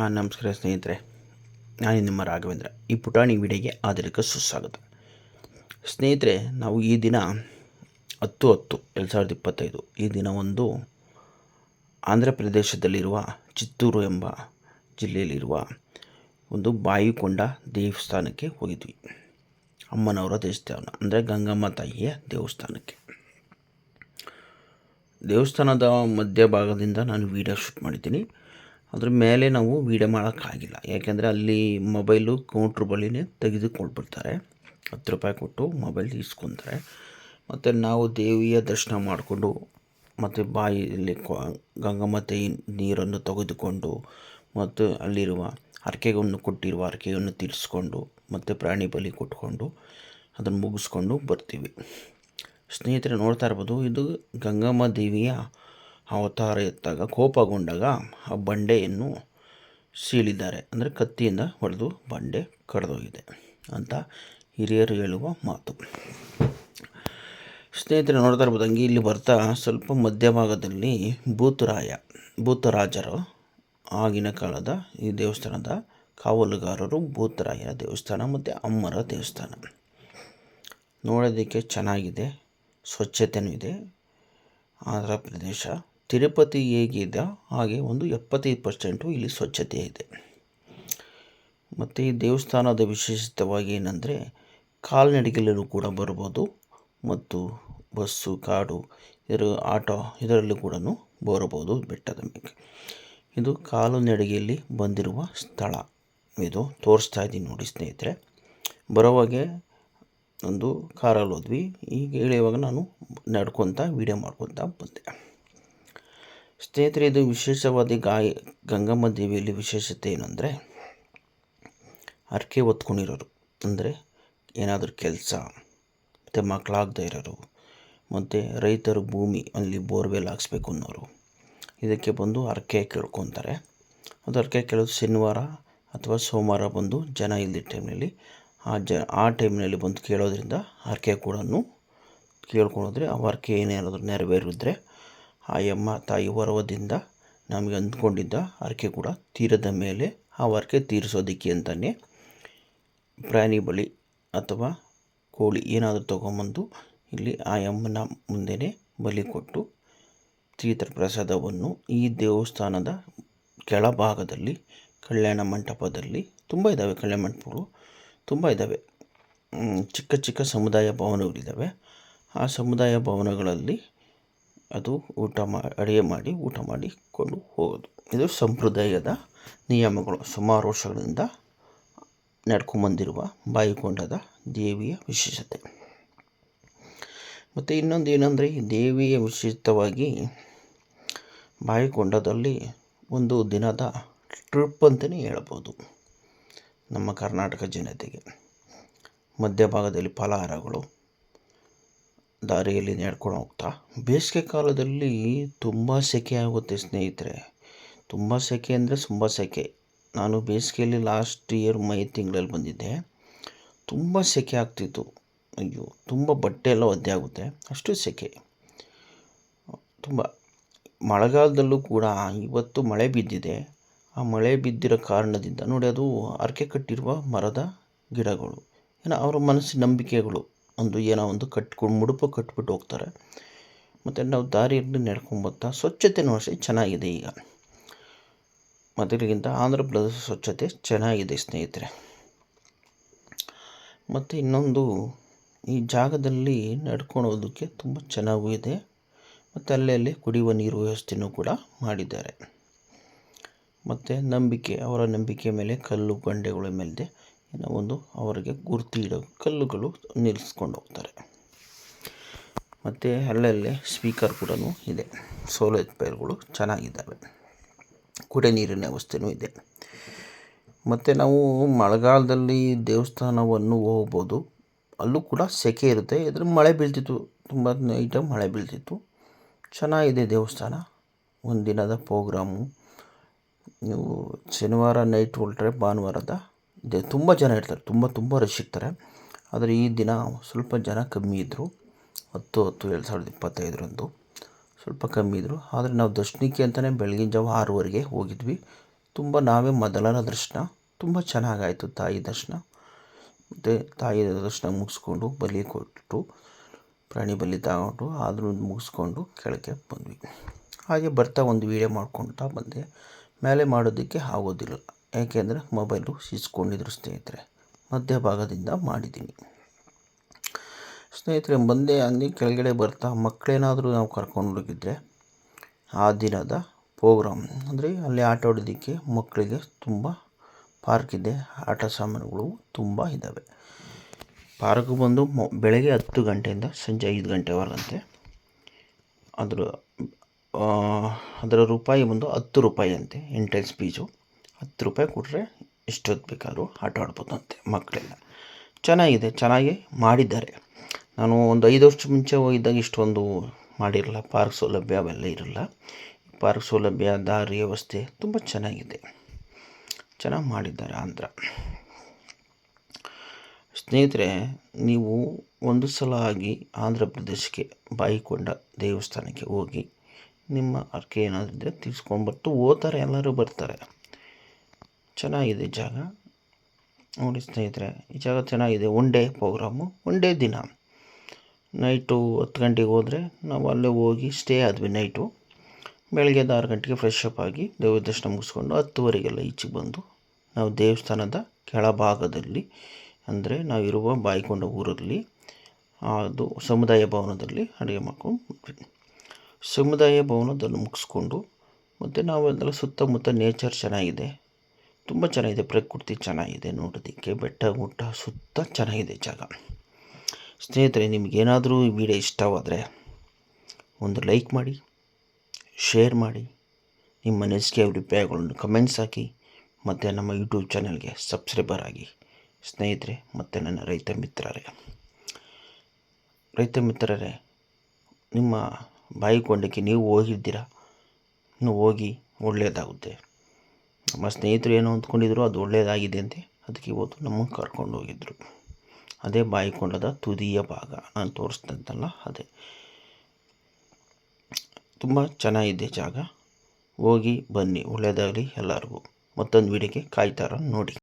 ಹಾಂ ನಮಸ್ಕಾರ ಸ್ನೇಹಿತರೆ ನಾನು ನಿಮ್ಮ ರಾಘವೇಂದ್ರ. ಈ ಪುಟಾಣಿ ವಿಡಿಯೋಗೆ ಆದರಿಕ ಸುಸ್ವಾಗತ. ಸ್ನೇಹಿತರೆ, ನಾವು ಈ ದಿನ ಹತ್ತು ಹತ್ತು, ಎರಡು ಸಾವಿರದ ಇಪ್ಪತ್ತೈದು, ಈ ದಿನ ಒಂದು ಆಂಧ್ರ ಪ್ರದೇಶದಲ್ಲಿರುವ ಚಿತ್ತೂರು ಎಂಬ ಜಿಲ್ಲೆಯಲ್ಲಿರುವ ಒಂದು ಬಾಯಿಕೊಂಡ ದೇವಸ್ಥಾನಕ್ಕೆ ಹೋಗಿದ್ವಿ. ಅಮ್ಮನವರ ದೇವಸ್ಥಾನ, ಅಂದರೆ ಗಂಗಮ್ಮ ತಾಯಿಯ ದೇವಸ್ಥಾನಕ್ಕೆ. ದೇವಸ್ಥಾನದ ಮಧ್ಯಭಾಗದಿಂದ ನಾನು ವೀಡಿಯೋ ಶೂಟ್ ಮಾಡಿದ್ದೀನಿ. ಅದ್ರ ಮೇಲೆ ನಾವು ವೀಡಿಯೋ ಮಾಡೋಕ್ಕಾಗಿಲ್ಲ. ಯಾಕೆಂದರೆ ಅಲ್ಲಿ ಮೊಬೈಲು ಕೌಂಟ್ರ್ ಬಳಿನೇ ತೆಗೆದುಕೊಳ್ಬಿಡ್ತಾರೆ. ಹತ್ತು ರೂಪಾಯಿ ಕೊಟ್ಟು ಮೊಬೈಲ್ ಇಸ್ಕೊತಾರೆ ಮತ್ತು ನಾವು ದೇವಿಯ ದರ್ಶನ ಮಾಡಿಕೊಂಡು, ಮತ್ತು ಬಾಯಿಯಲ್ಲಿ ಕೊ ಗಂಗಮ್ಮ ನೀರನ್ನು ತೆಗೆದುಕೊಂಡು, ಮತ್ತು ಅಲ್ಲಿರುವ ಹರಕೆಗಳನ್ನು ಕೊಟ್ಟಿರುವ ಹರಕೆಯನ್ನು ತೀರಿಸ್ಕೊಂಡು, ಮತ್ತು ಪ್ರಾಣಿ ಬಲಿ ಕೊಟ್ಕೊಂಡು ಅದನ್ನು ಮುಗಿಸ್ಕೊಂಡು ಬರ್ತೀವಿ. ಸ್ನೇಹಿತರೆ ನೋಡ್ತಾ ಇರ್ಬೋದು, ಇದು ಗಂಗಮ್ಮ ದೇವಿಯ ಅವತಾರ ಎತ್ತಾಗ ಕೋಪಗೊಂಡಾಗ ಆ ಬಂಡೆಯನ್ನು ಸೀಳಿದ್ದಾರೆ. ಅಂದರೆ ಕತ್ತಿಯಿಂದ ಹೊಡೆದು ಬಂಡೆ ಕಡಿದೋಗಿದೆ ಅಂತ ಹಿರಿಯರು ಹೇಳುವ ಮಾತು. ಸ್ನೇಹಿತರೆ, ನೋಡ್ತಾ ಇರ್ಬೋದು, ಹಂಗೆ ಇಲ್ಲಿ ಬರ್ತಾ ಸ್ವಲ್ಪ ಮಧ್ಯಭಾಗದಲ್ಲಿ ಭೂತರಾಯ, ಭೂತರಾಜರು ಆಗಿನ ಕಾಲದ ಈ ದೇವಸ್ಥಾನದ ಕಾವಲುಗಾರರು ಭೂತರಾಯ ದೇವಸ್ಥಾನ ಮತ್ತು ಅಮ್ಮರ ದೇವಸ್ಥಾನ. ನೋಡೋದಕ್ಕೆ ಚೆನ್ನಾಗಿದೆ ಸ್ವಚ್ಛತೆಯೂ ಇದೆ ಆಂಧ್ರ ಪ್ರದೇಶ ತಿರುಪತಿ ಹೇಗಿದೆ? ಹಾಗೆ ಒಂದು ಎಪ್ಪತ್ತೈದು ಪರ್ಸೆಂಟು ಇಲ್ಲಿ ಸ್ವಚ್ಛತೆ ಇದೆ. ಮತ್ತು ಈ ದೇವಸ್ಥಾನದ ವಿಶೇಷತವಾಗಿ ಏನಂದರೆ ಕಾಲ್ನಡಿಗೆಲ್ಲೂ ಕೂಡ ಬರ್ಬೋದು ಮತ್ತು ಬಸ್ಸು ಕಾಡು ಇದರ ಆಟೋ ಇದರಲ್ಲಿ ಕೂಡ ಬರಬಹುದು ಬೆಟ್ಟದ ಮೇಲೆ. ಇದು ಕಾಲು ನಡಿಗೆಯಲ್ಲಿ ಬಂದಿರುವ ಸ್ಥಳ. ಇದು ತೋರಿಸ್ತಾ ಇದ್ದೀನಿ ನೋಡಿ ಸ್ನೇಹಿತರೆ. ಬರೋವಾಗೆ ಒಂದು ಕಾರಲ್ಲಿ ಹೋದ್ವಿ ಈಗ ಹೇಳುವಾಗ ನಾನು ನಡ್ಕೊತ ವೀಡಿಯೋ ಮಾಡ್ಕೊತ ಬಂದೆ. ಸ್ನೇಹಿತರೆ ಇದು ವಿಶೇಷವಾದ ಗಾಯ, ಗಂಗಮ್ಮ ದೇವಿಯಲ್ಲಿ ವಿಶೇಷತೆ ಏನಂದರೆ ಹರಕೆ ಹೊತ್ಕೊಂಡಿರೋರು. ಅಂದರೆ ಏನಾದರೂ ಕೆಲಸ, ಮತ್ತು ಮಕ್ಕಳಾಗದೇ ಇರೋರು, ಮತ್ತು ರೈತರು ಭೂಮಿ ಅಲ್ಲಿ ಬೋರ್ವೆಲ್ ಹಾಕ್ಸ್ಬೇಕು ಅನ್ನೋರು. ಇದಕ್ಕೆ ಬಂದು ಹರಕೆ ಕೇಳ್ಕೊತಾರೆ. ಅದು ಹರಕೆ ಕೇಳೋದು ಶನಿವಾರ ಅಥವಾ ಸೋಮವಾರ ಬಂದು ಜನ ಇಲ್ಲದ ಟೈಮ್ನಲ್ಲಿ, ಆ ಜ, ಆ ಟೈಮ್ನಲ್ಲಿ ಬಂದು ಕೇಳೋದ್ರಿಂದ ಹರಕೆ ಕೂಡ ಕೇಳ್ಕೊಳೋದ್ರೆ ಆ ಹರಕೆ ಏನೇನಾದರೂ ನೆರವೇರಿದ್ರೆ ಆ ಯಮ್ಮ ತಾಯಿ ವರವದಿಂದ ನಮಗೆ ಅಂದ್ಕೊಂಡಿದ್ದ ಹರಕೆ ಕೂಡ ತೀರದ ಮೇಲೆ ಆ ಹರಕೆ ತೀರಿಸೋದಕ್ಕೆ ಅಂತಲೇ ಪ್ರಾಣಿ ಬಲಿ ಅಥವಾ ಕೋಳಿ ಏನಾದರೂ ತೊಗೊಂಬಂದು ಇಲ್ಲಿ ಆಯಮ್ಮನ ಯಮ್ಮನ ಮುಂದೆನೇ ಬಲಿ ಕೊಟ್ಟು ತೀರ್ಥ ಪ್ರಸಾದವನ್ನು ಈ ದೇವಸ್ಥಾನದ ಕೆಳಭಾಗದಲ್ಲಿ, ಕಲ್ಯಾಣ ಮಂಟಪದಲ್ಲಿ ತುಂಬ ಇದ್ದಾವೆ ಕಲ್ಯಾಣ ಮಂಟಪಗಳು ತುಂಬ ಇದ್ದಾವೆ ಚಿಕ್ಕ ಚಿಕ್ಕ ಸಮುದಾಯ ಭವನಗಳಿದ್ದಾವೆ ಆ ಸಮುದಾಯ ಭವನಗಳಲ್ಲಿ ಅದು ಊಟ ಮಾ, ಅಡುಗೆ ಮಾಡಿ ಊಟ ಮಾಡಿಕೊಂಡು ಹೋಗೋದು. ಇದು ಸಂಪ್ರದಾಯದ ನಿಯಮಗಳು. ಸುಮಾರು ವರ್ಷಗಳಿಂದ ನಡ್ಕೊಂಬಂದಿರುವ ಬಾಯಿಕೊಂಡದ ದೇವಿಯ ವಿಶೇಷತೆ. ಮತ್ತು ಇನ್ನೊಂದು ಏನಂದರೆ ದೇವಿಯ ವಿಶೇಷವಾಗಿ ಬಾಯಿಕೊಂಡದಲ್ಲಿ ಒಂದು ದಿನದ ಟ್ರಿಪ್ ಅಂತಲೇ ಹೇಳ್ಬೋದು ನಮ್ಮ ಕರ್ನಾಟಕ ಜನತೆಗೆ. ಮಧ್ಯಭಾಗದಲ್ಲಿ ಫಲಹಾರಗಳು ದಾರಿಯಲ್ಲಿ ನಡ್ಕೊಂಡು ಹೋಗ್ತಾ. ಬೇಸಿಗೆ ಕಾಲದಲ್ಲಿ ತುಂಬ ಸೆಕೆ ಆಗುತ್ತೆ ಸ್ನೇಹಿತರೆ. ತುಂಬ ಸೆಕೆ ಅಂದರೆ ತುಂಬ ಸೆಕೆ. ನಾನು ಬೇಸಿಗೆಯಲ್ಲಿ ಲಾಸ್ಟ್ ಇಯರ್ ಮೈ ತಿಂಗಳಲ್ಲಿ ಬಂದಿದ್ದೆ. ತುಂಬ ಸೆಕೆ ಆಗ್ತಿತ್ತು. ಅಯ್ಯೋ, ತುಂಬ ಬಟ್ಟೆ ಎಲ್ಲ ಒದ್ದೆ ಆಗುತ್ತೆ. ಅಷ್ಟು ಸೆಕೆ. ತುಂಬ. ಮಳೆಗಾಲದಲ್ಲೂ ಕೂಡ ಇವತ್ತು ಮಳೆ ಬಿದ್ದಿದೆ. ಆ ಮಳೆ ಬಿದ್ದಿರೋ ಕಾರಣದಿಂದ ನೋಡಿ ಅದು ಅರಕೆ ಕಟ್ಟಿರುವ ಮರದ ಗಿಡಗಳು. ಏನೋ ಅವರ ಮನಸ್ಸಿನ ನಂಬಿಕೆಗಳು. ಒಂದು ಏನೋ ಒಂದು ಕಟ್ಕೊಂಡು ಮುಡುಪು ಕಟ್ಬಿಟ್ಟು ಹೋಗ್ತಾರೆ. ಮತ್ತು ನಾವು ದಾರಿಯಲ್ಲಿ ನಡ್ಕೊಂಬತ್ತಾ ಸ್ವಚ್ಛತೆಯೂ ಅಷ್ಟೇ ಚೆನ್ನಾಗಿದೆ ಈಗ. ಮೊದಲಿಗಿಂತ ಆಂಧ್ರ ಪ್ರದೇಶ ಸ್ವಚ್ಛತೆ ಚೆನ್ನಾಗಿದೆ ಸ್ನೇಹಿತರೆ. ಮತ್ತು ಇನ್ನೊಂದು ಈ ಜಾಗದಲ್ಲಿ ನಡ್ಕೊಳೋದಕ್ಕೆ ತುಂಬ ಚೆನ್ನಾಗೂ ಇದೆ. ಮತ್ತು ಅಲ್ಲಲ್ಲಿ ಕುಡಿಯುವ ನೀರು ವ್ಯವಸ್ಥೆಯೂ ಕೂಡ ಮಾಡಿದ್ದಾರೆ. ಮತ್ತು ನಂಬಿಕೆ, ಅವರ ನಂಬಿಕೆ ಮೇಲೆ ಕಲ್ಲು ಬಂಡೆಗಳ ಮೇಲೆ ಏನೋ ಒಂದು ಅವರಿಗೆ ಗುರುತು ಇಡೋ ಕಲ್ಲುಗಳು ನಿಲ್ಲಿಸ್ಕೊಂಡು ಹೋಗ್ತಾರೆ. ಮತ್ತು ಅಲ್ಲಲ್ಲೇ ಸ್ಪೀಕರ್ ಕೂಡ ಇದೆ. ಸೋಲೋ ಪೈರ್ಗಳು ಚೆನ್ನಾಗಿದ್ದಾವೆ. ಕುಡಿಯ ನೀರಿನ ವ್ಯವಸ್ಥೆನೂ ಇದೆ. ಮತ್ತು ನಾವು ಮಳೆಗಾಲದಲ್ಲಿ ದೇವಸ್ಥಾನವನ್ನು ಹೋಗ್ಬೋದು. ಅಲ್ಲೂ ಕೂಡ ಸೆಕೆ ಇರುತ್ತೆ. ಇದ್ರ ಮಳೆ ಬೀಳ್ತಿತ್ತು. ತುಂಬ ನೈಟಾಗಿ ಮಳೆ ಬೀಳ್ತಿತ್ತು. ಚೆನ್ನಾಗಿದೆ ದೇವಸ್ಥಾನ. ಒಂದು ದಿನದ ಪ್ರೋಗ್ರಾಮು ನೀವು ಶನಿವಾರ ನೈಟ್ ಹೊರಟ್ರೆ ಭಾನುವಾರದ ತುಂಬ ಜನ ಇರ್ತಾರೆ. ತುಂಬ ತುಂಬ ರಶ್ ಇರ್ತಾರೆ. ಆದರೆ ಈ ದಿನ ಸ್ವಲ್ಪ ಜನ ಕಮ್ಮಿ ಇದ್ದರು ಹತ್ತು ಹತ್ತು, ಎರಡು ಸಾವಿರದ ಇಪ್ಪತ್ತೈದರಂದು ಸ್ವಲ್ಪ ಕಮ್ಮಿ ಇದ್ದರು ಆದರೆ ನಾವು ದರ್ಶನಕ್ಕೆ ಅಂತಲೇ ಬೆಳಗಿನ ಜಾವ ಆರೂವರೆಗೆ ಹೋಗಿದ್ವಿ. ತುಂಬ ನಾವೇ ಮೊದಲನ ದರ್ಶನ. ತುಂಬ ಚೆನ್ನಾಗಾಯಿತು ತಾಯಿ ದರ್ಶನ. ಮತ್ತು ತಾಯಿ ದರ್ಶನ ಮುಗಿಸ್ಕೊಂಡು ಬಲಿ ಕೊಟ್ಟು, ಪ್ರಾಣಿ ಬಲಿ ತಗೊಂಡು ಆದರೂ ಮುಗಿಸ್ಕೊಂಡು ಕೆಳಗೆ ಬಂದ್ವಿ. ಹಾಗೆ ಬರ್ತಾ ಒಂದು ವೀಡಿಯೋ ಮಾಡ್ಕೊಳ್ತಾ ಬಂದೆ. ಮೇಲೆ ಮಾಡೋದಕ್ಕೆ ಆಗೋದಿಲ್ಲ. ಯಾಕೆಂದರೆ ಮೊಬೈಲು ಸಿಸ್ಕೊಂಡಿದ್ರು ಸ್ನೇಹಿತರೆ. ಮಧ್ಯ ಭಾಗದಿಂದ ಮಾಡಿದ್ದೀನಿ. ಸ್ನೇಹಿತರೆ ಬಂದೆ ಅಲ್ಲಿ ಕೆಳಗಡೆ ಬರ್ತಾ ಮಕ್ಕಳೇನಾದರೂ ನಾವು ಕರ್ಕೊಂಡು ಹೋಗಿದ್ರೆ ಆ ದಿನದ ಪ್ರೋಗ್ರಾಮ್. ಅಂದರೆ ಅಲ್ಲಿ ಆಟ ಆಡೋದಕ್ಕೆ ಮಕ್ಕಳಿಗೆ ತುಂಬ ಪಾರ್ಕ್ ಇದೆ, ಆಟ ಸಾಮಾನುಗಳು ತುಂಬ ಇದ್ದಾವೆ. ಪಾರ್ಕ್ ಬಂದು ಮೊ, ಬೆಳಗ್ಗೆ ಹತ್ತು ಗಂಟೆಯಿಂದ ಸಂಜೆ ಐದು ಗಂಟೆವರೆಗಂತೆ. ಅದರ ಅದರ ರೂಪಾಯಿ ಬಂದು ಹತ್ತು ರೂಪಾಯಿ ಅಂತೆ ಎಂಟ್ರೆನ್ಸ್ ಫೀಸು. ಹತ್ತು ರೂಪಾಯಿ ಕೊಟ್ಟರೆ ಎಷ್ಟೊತ್ತು ಬೇಕಾದರೂ ಆಟ ಆಡ್ಬೋದಂತೆ ಮಕ್ಕಳೆಲ್ಲ. ಚೆನ್ನಾಗಿದೆ, ಚೆನ್ನಾಗಿ ಮಾಡಿದ್ದಾರೆ. ನಾನು ಒಂದು ಐದು ವರ್ಷ ಮುಂಚೆ ಹೋಗಿದ್ದಾಗ ಇಷ್ಟೊಂದು ಮಾಡಿರಲ್ಲ, ಪಾರ್ಕ್ ಸೌಲಭ್ಯ ಅವೆಲ್ಲ ಇರಲ್ಲ. ಪಾರ್ಕ್ ಸೌಲಭ್ಯ, ದಾರಿ, ವ್ಯವಸ್ಥೆ ತುಂಬ ಚೆನ್ನಾಗಿದೆ. ಚೆನ್ನಾಗಿ ಮಾಡಿದ್ದಾರೆ ಆಂಧ್ರ. ಸ್ನೇಹಿತರೆ, ನೀವು ಒಂದು ಸಲ ಆಗಿ ಆಂಧ್ರ ಪ್ರದೇಶಕ್ಕೆ ಬಾಯಿಕೊಂಡ ದೇವಸ್ಥಾನಕ್ಕೆ ಹೋಗಿ ನಿಮ್ಮ ಅರ್ಕೆ ಏನಾದರೂ ಇದ್ದರೆ ತೀರ್ಸ್ಕೊಂಡ್ಬಿಟ್ಟು ಓದ್ತಾರೆ ಎಲ್ಲರೂ ಬರ್ತಾರೆ. ಚೆನ್ನಾಗಿದೆ ಜಾಗ. ನೋಡಿ ಸ್ನೇಹಿತರೆ, ಈ ಜಾಗ ಚೆನ್ನಾಗಿದೆ. One day programme one day ದಿನ. ನೈಟು ಹತ್ತು ಗಂಟೆಗೆ ಹೋದರೆ ನಾವು ಅಲ್ಲೇ ಹೋಗಿ ಸ್ಟೇ ಆದ್ವಿ ನೈಟು ಬೆಳಗ್ಗೆ ಆರು ಗಂಟೆಗೆ ಫ್ರೆಶ್ ಅಪ್ ಆಗಿ ದೇವ್ರ ದರ್ಶನ ಮುಗಿಸ್ಕೊಂಡು ಹತ್ತುವರೆಗೆಲ್ಲ ಈಚೆಗೆ ಬಂದು ನಾವು ದೇವಸ್ಥಾನದ ಕೆಳಭಾಗದಲ್ಲಿ ಅಂದರೆ ನಾವಿರುವ ಬಾಯಿಕೊಂಡ ಊರಲ್ಲಿ, ಅದು ಸಮುದಾಯ ಭವನದಲ್ಲಿ ಅಡುಗೆ ಮಾಡ್ಕೊಂಡು ಸಮುದಾಯ ಭವನದಲ್ಲಿ ಮುಗಿಸ್ಕೊಂಡು ಮತ್ತು ನಾವೆಲ್ಲ ಸುತ್ತಮುತ್ತ ನೇಚರ್ ಚೆನ್ನಾಗಿದೆ. ತುಂಬ ಚೆನ್ನಾಗಿದೆ. ಪ್ರಕೃತಿ ಚೆನ್ನಾಗಿದೆ ನೋಡೋದಕ್ಕೆ. ಬೆಟ್ಟ, ಗುಡ್ಡ ಸುತ್ತ ಚೆನ್ನಾಗಿದೆ ಜಾಗ. ಸ್ನೇಹಿತರೆ ನಿಮಗೇನಾದರೂ ಈ ವಿಡಿಯೋ ಇಷ್ಟವಾದರೆ ಒಂದು ಲೈಕ್ ಮಾಡಿ, ಶೇರ್ ಮಾಡಿ, ನಿಮ್ಮ ಅನಿಸಿಕೆ ಅಭಿಪ್ರಾಯಗಳನ್ನು ಕಮೆಂಟ್ಸ್ ಹಾಕಿ, ಮತ್ತು ನಮ್ಮ ಯೂಟ್ಯೂಬ್ ಚಾನಲ್ಗೆ ಸಬ್ಸ್ಕ್ರೈಬರ್ ಆಗಿ. ಸ್ನೇಹಿತರೆ, ಮತ್ತು ನನ್ನ ರೈತ ಮಿತ್ರರೇ. ರೈತ ಮಿತ್ರರೇ, ನಿಮ್ಮ ಬಾಯಿಕೊಂಡಕ್ಕೆ ನೀವು ಹೋಗಿದ್ದೀರಾ? ನೀವು ಹೋಗಿ ಒಳ್ಳೆಯದಾಗುತ್ತೆ. ನಮ್ಮ ಸ್ನೇಹಿತರು ಏನೋ ಅಂದ್ಕೊಂಡಿದ್ರು, ಅದು ಒಳ್ಳೆಯದಾಗಿದೆ ಅಂತೆ. ಅದಕ್ಕೆ ಇವತ್ತು ನಮ್ಮನ್ನು ಕರ್ಕೊಂಡು ಹೋಗಿದ್ರು. ಅದೇ ಬಾಯಿಕೊಂಡದ ತುದಿಯ ಭಾಗ. ನಾನು ತೋರಿಸ್ತಂತಲ್ಲ ಅದೇ. ತುಂಬ ಚೆನ್ನಾಗಿದೆ ಜಾಗ. ಹೋಗಿ ಬನ್ನಿ ಒಳ್ಳೆಯದಾಗಲಿ ಎಲ್ಲರಿಗೂ. ಮತ್ತೊಂದು ವೀಡಿಯೋಗೆ ಕಾಯ್ತಾರ ನೋಡಿ.